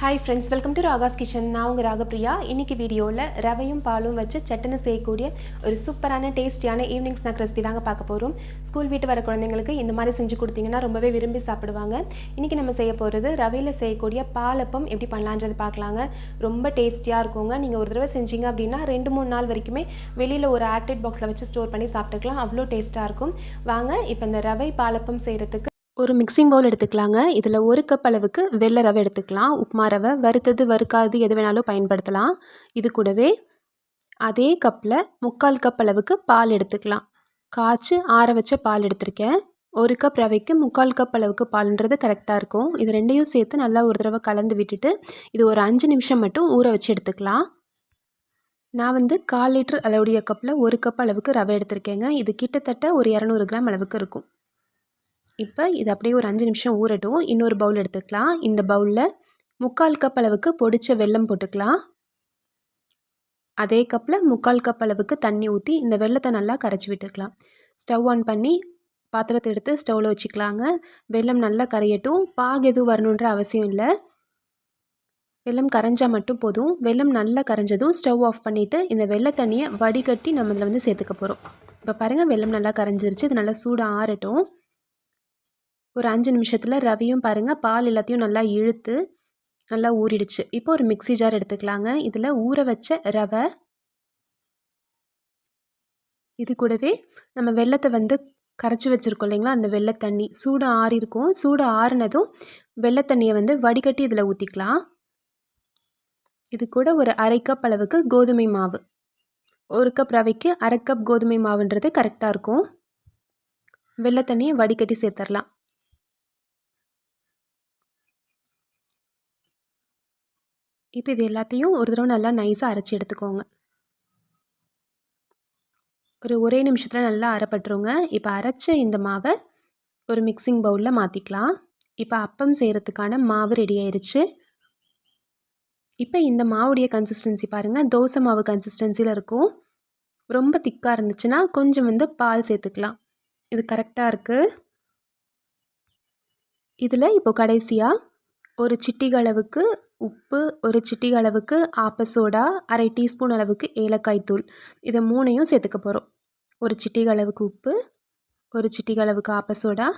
Hi friends welcome to Raga's kitchen நான் உங்கள் ராகப்ரியா இன்னைக்கு வீடியோவில் ரவையும் பாலும் வச்சு சட்டுன்னு செய்யக்கூடிய ஒரு சூப்பரான டேஸ்டியான ஈவினிங் ஸ்நாக் ரெசிபி தாங்க பார்க்க போகிறோம் ஸ்கூல் வீட்டு வர குழந்தைங்களுக்கு இந்த மாதிரி செஞ்சு கொடுத்தீங்கன்னா ரொம்பவே விரும்பி சாப்பிடுவாங்க. இன்றைக்கி நம்ம செய்ய போகிறது ரவையில் செய்யக்கூடிய பாலப்பம் எப்படி பண்ணலான்றது பார்க்கலாங்க. ரொம்ப டேஸ்டியாக இருக்குங்க. நீங்கள் ஒரு தடவை செஞ்சீங்க அப்படின்னா ரெண்டு மூணு நாள் வரைக்குமே வெளியில் ஒரு ஏர்டெட் பாக்ஸில் வச்சு ஸ்டோர் பண்ணி சாப்பிட்டுக்கலாம். அவ்வளோ டேஸ்ட்டாக இருக்கும். வாங்க இப்போ இந்த ரவை பாலப்பம் செய்கிறதுக்கு ஒரு மிக்சிங் பவுல் எடுத்துக்கலாங்க. இதில் ஒரு கப் அளவுக்கு வெள்ளை ரவை எடுத்துக்கலாம். உப்புமா ரவை வறுத்தது வறுக்காது எது வேணாலும் பயன்படுத்தலாம். இது கூடவே அதே கப்பில் முக்கால் கப் அளவுக்கு பால் எடுத்துக்கலாம். காய்ச்சி ஆற வச்ச பால் எடுத்திருக்கேன். ஒரு கப் ரவைக்கு முக்கால் கப் அளவுக்கு பால்ன்றது கரெக்டாக இருக்கும். இது ரெண்டையும் சேர்த்து நல்லா ஒரு தடவை கலந்து விட்டுட்டு இது ஒரு அஞ்சு நிமிஷம் மட்டும் ஊற வச்சு எடுத்துக்கலாம். நான் வந்து கால் லிட்டர் அளவுடைய கப்பில் ஒரு கப் அளவுக்கு ரவை எடுத்திருக்கேங்க. இது கிட்டத்தட்ட ஒரு இரநூறு கிராம் அளவுக்கு இருக்கும். இப்போ இது அப்படியே ஒரு அஞ்சு நிமிஷம் ஊறட்டும். இன்னொரு பவுல் எடுத்துக்கலாம். இந்த பவுலில் முக்கால் கப் அளவுக்கு பொடிச்ச வெல்லம் போட்டுக்கலாம். அதே கப்பில் முக்கால் கப் அளவுக்கு தண்ணி ஊற்றி இந்த வெள்ளத்தை நல்லா கரைச்சி விட்டுக்கலாம். ஸ்டவ் ஆன் பண்ணி பாத்திரத்தை எடுத்து ஸ்டவ்வில் வச்சுக்கலாங்க. வெல்லம் நல்லா கரையட்டும். பாகு எதுவும் வரணுன்ற அவசியம் இல்லை. வெல்லம் கரைஞ்சால் மட்டும் போதும். வெல்லம் நல்லா கரைஞ்சதும் ஸ்டவ் ஆஃப் பண்ணிவிட்டு இந்த வெள்ளை தண்ணியை வடிகட்டி நம்ம இதில் வந்து சேர்த்துக்க போகிறோம் இப்போ பாருங்கள் வெள்ளம் நல்லா கரைஞ்சிருச்சு. இது நல்லா சூடாக ஆறட்டும். ஒரு அஞ்சு நிமிஷத்தில் ரவையும் பாருங்கள் பால் எல்லாத்தையும் நல்லா இழுத்து நல்லா ஊறிடுச்சு. இப்போ ஒரு மிக்ஸி ஜார் எடுத்துக்கலாங்க. இதில் ஊற வச்ச ரவை இது கூடவே நம்ம வெள்ளத்தை வந்து கரைச்சி வச்சுருக்கோம் இல்லைங்களா? அந்த வெள்ளை தண்ணி. சூடு ஆறிருக்கும் சூடு ஆறுனதும் வெள்ளை தண்ணியை வந்து வடிகட்டி இதில் ஊற்றிக்கலாம் இது கூட ஒரு அரை கப் அளவுக்கு கோதுமை மாவு. ஒரு கப் ரவைக்கு அரை கப் கோதுமை மாவுன்றது கரெக்டாக இருக்கும். வெள்ளை தண்ணியை வடிகட்டி சேர்த்துடலாம் இப்போ இது எல்லாத்தையும் ஒரு தடவை நல்லா நைஸாக அரைச்சி எடுத்துக்கோங்க. ஒரு ஒரே நிமிஷத்தில் நல்லா அரைப்பட்டுருங்க. இப்போ அரைச்ச இந்த மாவை ஒரு மிக்சிங் பவுலில் மாற்றிக்கலாம் இப்போ அப்பம் செய்கிறதுக்கான மாவு ரெடி ஆயிடுச்சு இப்போ இந்த மாவுடைய கன்சிஸ்டன்சி பாருங்கள் தோசை மாவு கன்சிஸ்டன்சியில் இருக்கும். ரொம்ப திக்காக இருந்துச்சுன்னா கொஞ்சம் வந்து பால் சேர்த்துக்கலாம். இது கரெக்டாக இருக்குது இதில் இப்போ கடைசியாக ஒரு சிட்டிகளவுக்கு உப்பு ஒரு சிட்டிக அளவுக்கு ஆப்ப சோடா அரை டீஸ்பூன் அளவுக்கு ஏலக்காய் தூள். இதை மூணையும் சேர்த்துக்க போகிறோம் ஒரு சிட்டிக அளவுக்கு உப்பு ஒரு சிட்டிக அளவுக்கு ஆப்ப சோடா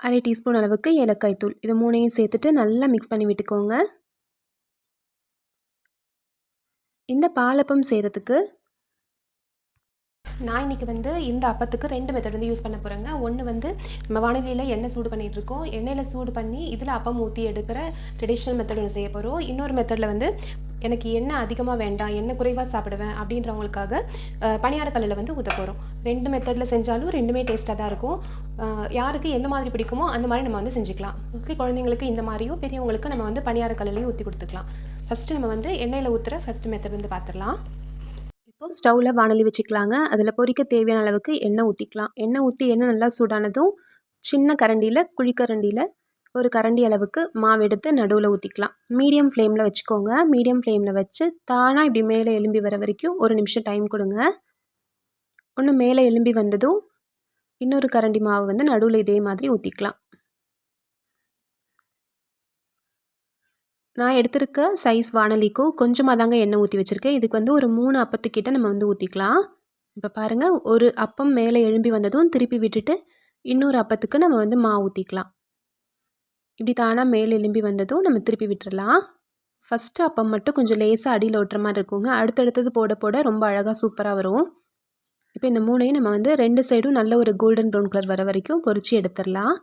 அரை டீஸ்பூன் அளவுக்கு ஏலக்காய் தூள். இது மூணையும் சேர்த்துட்டு நல்லா மிக்ஸ் பண்ணி விட்டுக்கோங்க. இந்த பாலப்பம் செய்கிறதுக்கு நான் இன்றைக்கி வந்து இந்த அப்பத்துக்கு ரெண்டு மெத்தட் வந்து யூஸ் பண்ண போகிறேங்க ஒன்று வந்து நம்ம வானிலையில் எண்ணெய் சூடு பண்ணிகிட்ருக்கோம் எண்ணெயில் சூடு பண்ணி இதில் அப்பம் ஊற்றி எடுக்கிற ட்ரெடிஷ்னல் மெத்தட் ஒன்று செய்ய போகிறோம் இன்னொரு மெத்தடில் வந்து எனக்கு எண்ணெய் அதிகமாக வேண்டாம் எண்ணெய் குறைவாக சாப்பிடுவேன் அப்படின்றவங்களுக்காக பணியாரக்கல்லில் வந்து ஊற்ற போகிறோம் ரெண்டு மெத்தடில் செஞ்சாலும் ரெண்டுமே டேஸ்ட்டாக தான் இருக்கும். யாருக்கு எந்த மாதிரி பிடிக்குமோ அந்த மாதிரி நம்ம வந்து செஞ்சுக்கலாம். மோஸ்ட்லி குழந்தைங்களுக்கு இந்த மாதிரியோ பெரியவங்களுக்கு நம்ம வந்து பணியாரக்கல்லையும் ஊற்றி கொடுத்துக்கலாம். ஃபஸ்ட்டு நம்ம வந்து எண்ணெயில் ஊற்றுற ஃபஸ்ட்டு மெத்தட் வந்து பார்த்துடலாம் இப்போது ஸ்டவ்வில் வானலி வச்சுக்கலாங்க. அதில் பொரிக்க தேவையான அளவுக்கு எண்ணெய் ஊற்றிக்கலாம் எண்ணெய் ஊற்றி எண்ணெய் நல்லா சூடானதும் சின்ன கரண்டியில் குழிக்கரண்டியில் ஒரு கரண்டி அளவுக்கு மாவு எடுத்து நடுவில் ஊற்றிக்கலாம் மீடியம் ஃப்ளேமில் வச்சுக்கோங்க. மீடியம் ஃப்ளேமில் வச்சு தானாக இப்படி மேலே எலும்பி வர வரைக்கும் ஒரு நிமிஷம் டைம் கொடுங்க. ஒன்று மேலே எலும்பி வந்ததும் இன்னொரு கரண்டி மாவு வந்து நடுவில் இதே மாதிரி ஊற்றிக்கலாம் நான் எடுத்திருக்க சைஸ் வானலிக்கும் கொஞ்சமாக தாங்க எண்ணெய் ஊற்றி வச்சுருக்கேன். இதுக்கு வந்து ஒரு மூணு அப்பத்துக்கிட்ட நம்ம வந்து ஊற்றிக்கலாம் இப்போ பாருங்கள் ஒரு அப்பம் மேலே எழும்பி வந்ததும் திருப்பி விட்டுட்டு இன்னொரு அப்பத்துக்கு நம்ம வந்து மாவு ஊற்றிக்கலாம் இப்படி தானாக மேலே எலும்பி வந்ததும் நம்ம திருப்பி விட்டுறலாம். ஃபஸ்ட்டு அப்பம் மட்டும் கொஞ்சம் லேசாக அடியில் ஓட்டுற மாதிரி இருக்குங்க. அடுத்தடுத்தது போட போட ரொம்ப அழகாக சூப்பராக வரும். இப்போ இந்த மூணையும் நம்ம வந்து ரெண்டு சைடும் நல்ல ஒரு கோல்டன் ப்ரௌன் கலர் வர வரைக்கும் பொறிச்சு எடுத்துடலாம்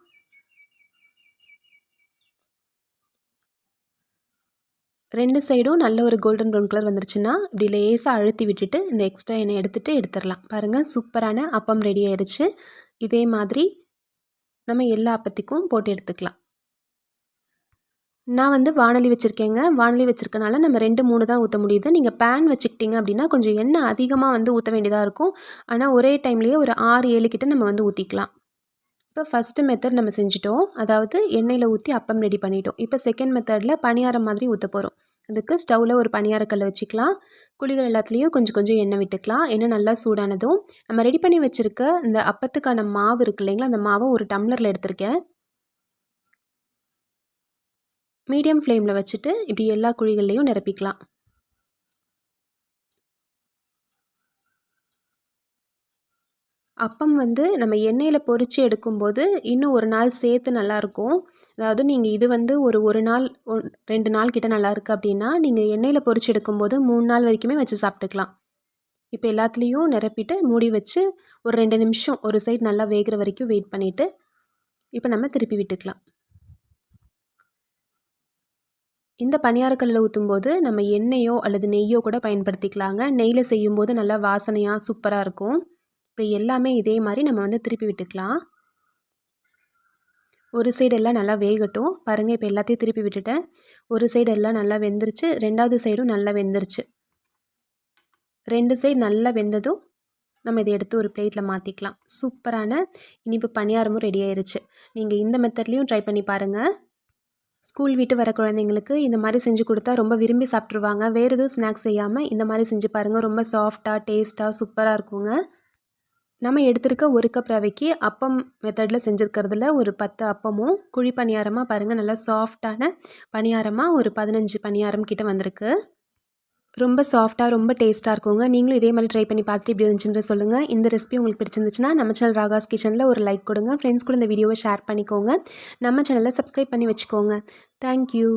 ரெண்டு சைடும் நல்ல ஒரு கோல்டன் ப்ரௌன் கலர் வந்துருச்சுன்னா இப்படி லேசாக அழுத்தி விட்டுட்டு இந்த எக்ஸ்ட்ரா எண்ணெய் எடுத்துகிட்டு எடுத்துடலாம். பாருங்கள் சூப்பரான அப்பம் ரெடி ஆயிடுச்சு இதே மாதிரி நம்ம எல்லா அப்பத்திக்கும் போட்டு எடுத்துக்கலாம். நான் வந்து வானொலி வச்சுருக்கேங்க. வானொலி வச்சுருக்கனால நம்ம ரெண்டு மூணு தான் ஊற்ற முடியுது. நீங்கள் பேன் வச்சுக்கிட்டிங்க அப்படின்னா கொஞ்சம் எண்ணெய் அதிகமாக வந்து ஊற்ற வேண்டியதாக இருக்கும். ஆனால் ஒரே டைம்லேயே ஒரு ஆறு ஏழு கிட்ட நம்ம வந்து ஊற்றிக்கலாம் இப்போ ஃபஸ்ட்டு மெத்தட் நம்ம செஞ்சிட்டோம். அதாவது எண்ணெயில் ஊற்றி அப்பம் ரெடி பண்ணிட்டோம். இப்போ செகண்ட் மெத்தடில் பணியாரம் மாதிரி ஊற்ற போகிறோம் அதுக்கு ஸ்டவ்வில் ஒரு பணியாரக்கல்லை வச்சுக்கலாம். குழிகள் எல்லாத்துலேயும் கொஞ்சம் கொஞ்சம் எண்ணெய் விட்டுக்கலாம். எண்ணெய் நல்லா சூடானதும் நம்ம ரெடி பண்ணி வச்சுருக்க இந்த அப்பத்துக்கான மாவு இருக்கு இல்லைங்களா? அந்த மாவை ஒரு டம்ளரில் எடுத்திருக்கேன். மீடியம் ஃப்ளேமில் வச்சுட்டு இப்படி எல்லா குழிகள்லையும் நிரப்பிக்கலாம். அப்பம் வந்து நம்ம எண்ணெயில் பொரித்து எடுக்கும்போது இன்னும் ஒரு நாள் சேர்த்து நல்லாயிருக்கும். அதாவது நீங்கள் இது வந்து ஒரு ஒரு நாள் ரெண்டு நாள் கிட்ட நல்லா இருக்குது அப்படின்னா நீங்கள் எண்ணெயில் பொரித்து எடுக்கும்போது மூணு நாள் வரைக்குமே வச்சு சாப்பிட்டுக்கலாம். இப்போ எல்லாத்துலேயும் நிரப்பிட்டு மூடி வச்சு ஒரு ரெண்டு நிமிஷம் ஒரு சைடு நல்லா வேகிற வரைக்கும் வெயிட் பண்ணிவிட்டு இப்போ நம்ம திருப்பி விட்டுக்கலாம். இந்த பணியாரக்கல்லில் ஊற்றும்போது நம்ம எண்ணெயோ அல்லது நெய்யோ கூட பயன்படுத்திக்கலாங்க. நெய்யில் செய்யும்போது நல்லா வாசனையாக சூப்பராக இருக்கும். இப்போ எல்லாமே இதே மாதிரி நம்ம வந்து திருப்பி விட்டுக்கலாம். ஒரு சைடு எல்லாம் நல்லா வேகட்டும். பாருங்கள் இப்போ எல்லாத்தையும் திருப்பி விட்டுட்டேன். ஒரு சைடு எல்லாம் நல்லா வெந்துருச்சு. ரெண்டாவது சைடும் நல்லா வெந்துருச்சு. ரெண்டு சைடு நல்லா வெந்ததும் நம்ம இதை எடுத்து ஒரு பிளேட்டில் மாற்றிக்கலாம் சூப்பரான இனிப்பு பணியாரமும் ரெடி ஆயிருச்சு. நீங்கள் இந்த மெத்தட்லேயும் ட்ரை பண்ணி பாருங்கள் ஸ்கூல் விட்டு வர குழந்தைங்களுக்கு இந்த மாதிரி செஞ்சு கொடுத்தா ரொம்ப விரும்பி சாப்பிட்ருவாங்க வேறு எதுவும் ஸ்நாக்ஸ் செய்யாமல் இந்த மாதிரி செஞ்சு பாருங்கள் ரொம்ப சாஃப்டாக டேஸ்ட்டாக சூப்பராக இருக்குங்க. நம்ம எடுத்திருக்க ஒரு கப் ரவைக்கு அப்பம் மெத்தடில் செஞ்சுருக்கிறதுல ஒரு பத்து அப்பமும் குழி பணியாரமாக பாருங்கள் நல்லா சாஃப்டான பணியாரமாக ஒரு பதினஞ்சு பணியாரம் கிட்டே வந்திருக்கு. ரொம்ப சாஃப்டாக ரொம்ப டேஸ்ட்டாக இருக்குங்க. நீங்களும் இதே மாதிரி ட்ரை பண்ணி பார்த்துட்டு இப்படி இருந்துச்சுன்ற சொல்லுங்கள் இந்த ரெசிபி உங்களுக்கு பிடிச்சிருந்துச்சுன்னா நம்ம சேனல் ராகாஸ் கிச்சனில் ஒரு லைக் கொடுங்க. ஃப்ரெண்ட்ஸ் கூட இந்த வீடியோவை ஷேர் பண்ணிக்கோங்க. நம்ம சேனலை சப்ஸ்கிரைப் பண்ணி வச்சுக்கோங்க. தேங்க்யூ